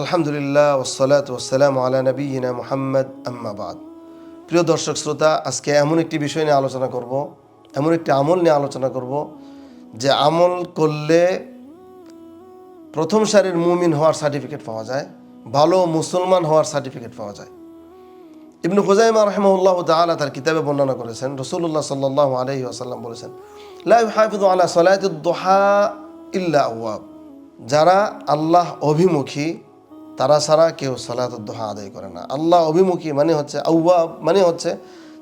আলহামদুলিল্লাহ ওসলাত ওসালাম আলা নবীনা মোহাম্মদ আম্মাবাদ প্রিয় দর্শক শ্রোতা, আজকে এমন একটি বিষয় নিয়ে আলোচনা করব, এমন একটি আমল নিয়ে আলোচনা করব, যে আমল করলে প্রথম সারির মুমিন হওয়ার সার্টিফিকেট পাওয়া যায়, ভালো মুসলমান হওয়ার সার্টিফিকেট পাওয়া যায়। ইবনু খুজাইমা রহমউল্লাহ তাআলা তার কিতাবে বর্ণনা করেছেন রসুল্লাহ সাল্লাহ আলহি আসাল্লাম বলেছেন, লা হাফিজ আলা সলাতুদ্দোহা ইল্লা আওয়াব। যারা আল্লাহ অভিমুখী তারা ছাড়া কেউ সলাতুদ্দোহা আদায় করে না। আল্লাহ অভিমুখী মানে হচ্ছে আউয়াব মানে হচ্ছে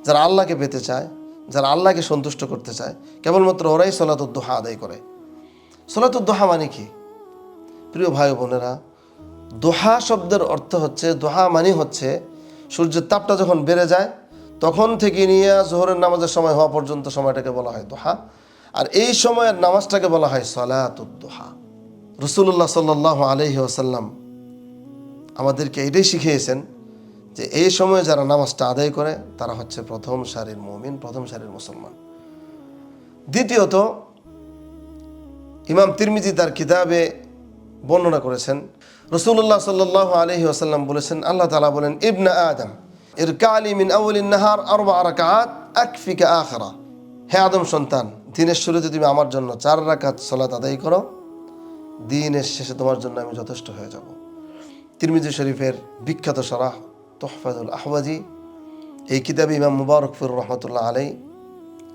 যারা আল্লাহকে পেতে চায়, যারা আল্লাহকে সন্তুষ্ট করতে চায়, কেবলমাত্র ওরাই সলাতুদ্দোহা আদায় করে। সলাতুদ্দোহা মানে কি? প্রিয় ভাই বোনেরা, দোহা শব্দের অর্থ হচ্ছে, দোহা মানে হচ্ছে সূর্যের তাপটা যখন বেড়ে যায়, তখন থেকে নিয়ে জোহরের নামাজের সময় হওয়া পর্যন্ত সময়টাকে বলা হয় দোহা। আর এই সময়ের নামাজটাকে বলা হয় সলাতুদ্দোহা রসুল্লাহ সাল্লাহ আলহি আমাদেরকে এটাই শিখিয়েছেন যে এই সময়ে যারা নামাজটা আদায় করে, তারা হচ্ছে প্রথম সারির মমিন, প্রথম সারির মুসলমান। দ্বিতীয়ত, ইমাম তিরমিজি তার কিতাবে বর্ণনা করেছেন। রসুল্লাহ সাল্লাহ আলহি আসাল্লাম বলেছেন, আল্লাহ তালা বলেন, ইবনা আদম এর কালি মিন আউলিন নাহার আরবা আরাকাত আকফিকা আখরা। হে আদম সন্তান, দিনের শুরুতে তুমি আমার জন্য চার রাকাত সলাত আদায় করো, দিনের শেষে তোমার জন্য আমি যথেষ্ট হয়ে যাব। তিরমিজি শরীফের বিখ্যাত সরাহ তোহফাদুল আহবাজি এই কিতাবে ইমাম মুবারকফুর রহমতুল্লাহ আলাই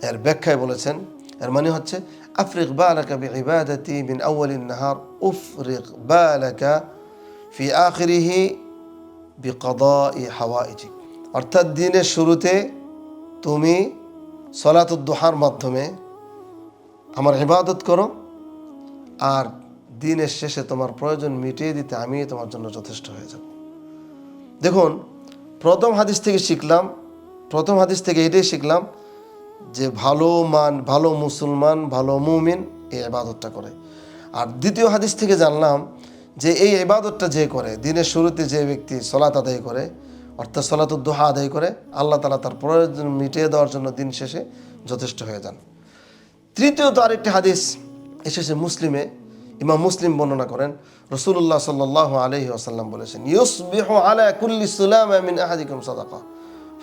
এর ব্যাখ্যায় বলেছেন, এর মানে হচ্ছে আফরিক বালাকা বি ইবাদাতি মিন আউয়ালিন নাহার উফরিক বালাকা ফি আখিরিহি বি কদাই হাওয়াইজিক অর্থাৎ দিনের শুরুতে তুমি সলাতুদ্দোহার মাধ্যমে আমার ইবাদত করো, আর দিনের শেষে তোমার প্রয়োজন মিটিয়ে দিতে আমি তোমার জন্য যথেষ্ট হয়ে যাব। দেখুন, প্রথম হাদিস থেকে শিখলাম, প্রথম হাদিস থেকে এটাই শিখলাম যে ভালো মান, ভালো মুসলমান, ভালো মুমিন এই ইবাদতটা করে। আর দ্বিতীয় হাদিস থেকে জানলাম যে এই ইবাদতটা যে করে, দিনের শুরুতে যে ব্যক্তি সলাত আদায় করে, অর্থাৎ সলাতুদ্দোহা আদায় করে, আল্লাহ তালা তার প্রয়োজন মিটিয়ে দেওয়ার জন্য দিন শেষে যথেষ্ট হয়ে যান। তৃতীয়ত আরেকটি হাদিস এসেছে মুসলিমে ইমাম মুসলিম বর্ণনা করেন রসুল্লাহ সাল্লাহ আলহি আসাল্লাম বলেছেন ইউসবিহু আলা কুল্লি সুলাম মিন আহাদিকুম সাদাকা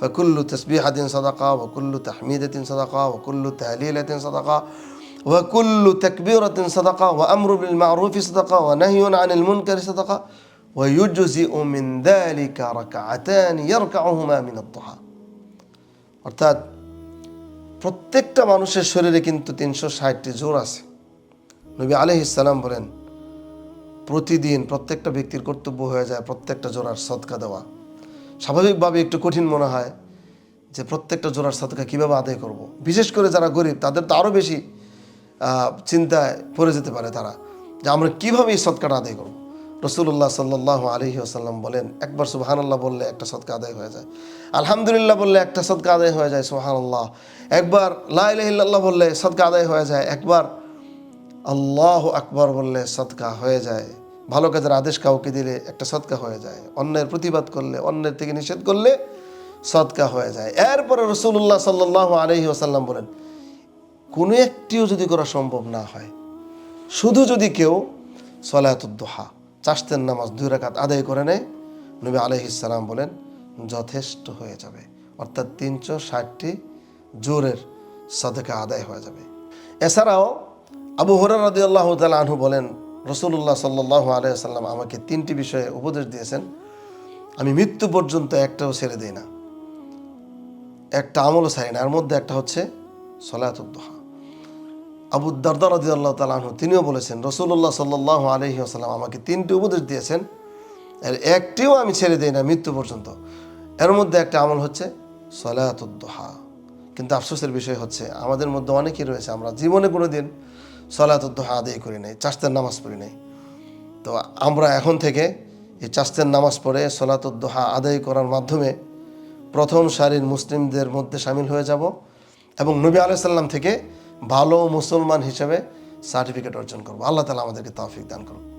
فكل تسبيحة صدقة وكل تحميدة صدقة وكل تهليلة صدقة وكل تكبيرة صدقة وأمر بالمعروف صدقة ونهي عن المنكر صدقة ويجزئ من ذلك ركعتان يركعهما من الضحى অর্থাৎ প্রত্যেকটা মানুষের শরীরে কিন্তু তিনশো ষাটটি জোর আছে নবী আলহিসাল্লাম বলেন, প্রতিদিন প্রত্যেকটা ব্যক্তির কর্তব্য হয়ে যায় প্রত্যেকটা জোড়ার সৎকা দেওয়া। স্বাভাবিকভাবে একটু কঠিন মনে হয় যে প্রত্যেকটা জোড়ার সৎকা কীভাবে আদায় করব। বিশেষ করে যারা গরিব, তাদের তো আরও বেশি চিন্তায় পড়ে যেতে পারে তারা যে আমরা কীভাবে এই সৎকাটা আদায় করব। রসুল্লাহ সাল্লাহ আলহি আসাল্লাম বলেন, একবার সুবাহানাল্লাহ বললে একটা সৎকা আদায় হয়ে যায়। আলহামদুলিল্লাহ বললে একটা সৎকা আদায় হয়ে যায়, সুবাহানাল্লাহ। একবার লাইল্লাহ বললে সৎকা আদায় হয়ে যায়, একবার আল্লাহ আকবর বললে সৎকা হয়ে যায়। ভালো কাজের আদেশ কাউকে দিলে একটা সৎকা হয়ে যায়। অন্যের প্রতিবাদ করলে, অন্যের থেকে নিষেধ করলে সৎকা হয়ে যায়। এরপরে রসুল্লাহ সাল্লাহ আলহি আসাল্লাম বলেন, কোনো একটিও যদি করা সম্ভব না হয়, শুধু যদি কেউ সলাতুদ্দোহা চাষতের নামাজ দুই রাকাত আদায় করে নেয়, নবী আলহিসাল্লাম বলেন, যথেষ্ট হয়ে যাবে। অর্থাৎ তিনশো ষাটটি জোরের সদকা আদায় হয়ে যাবে। এছাড়াও আবু হরার রাদি আল্লাহ আনহু বলেন রসুল্লাহ সাল্লাহ আলাইসাল্লাম আমাকে তিনটি বিষয়ে উপদেশ দিয়েছেন। আমি মৃত্যু পর্যন্ত একটাও ছেড়ে দিই না। একটা আমলও ছাড়ি না। এর মধ্যে একটা হচ্ছে সলাতুদ্দোহা আবু দারদা রাদি আল্লাহ তালাহু তিনিও বলেছেন রসুল্লাহ সাল্লাহ আলহি আসাল্লাম আমাকে তিনটি উপদেশ দিয়েছেন। এর একটিও আমি ছেড়ে দিই না মৃত্যু পর্যন্ত। এর মধ্যে একটা আমল হচ্ছে সলাতুদ্দোহা কিন্তু আফসোসের বিষয় হচ্ছে, আমাদের মধ্যে অনেকেই রয়েছে, আমরা জীবনে কোনো দিন সলাতুদ্দোহা আদায় করি নাই চাষতের নামাজ পড়ি নাই। তো আমরা এখন থেকে এই চাষতের নামাজ পড়ে সলাতুদ্দোহা আদায় করার মাধ্যমে প্রথম সারির মুসলিমদের মধ্যে সামিল হয়ে যাব এবং নবী আলাইসাল্লাম থেকে ভালো মুসলমান হিসেবে সার্টিফিকেট অর্জন করব। আল্লাহ তালা আমাদেরকে তাফিক দান করুন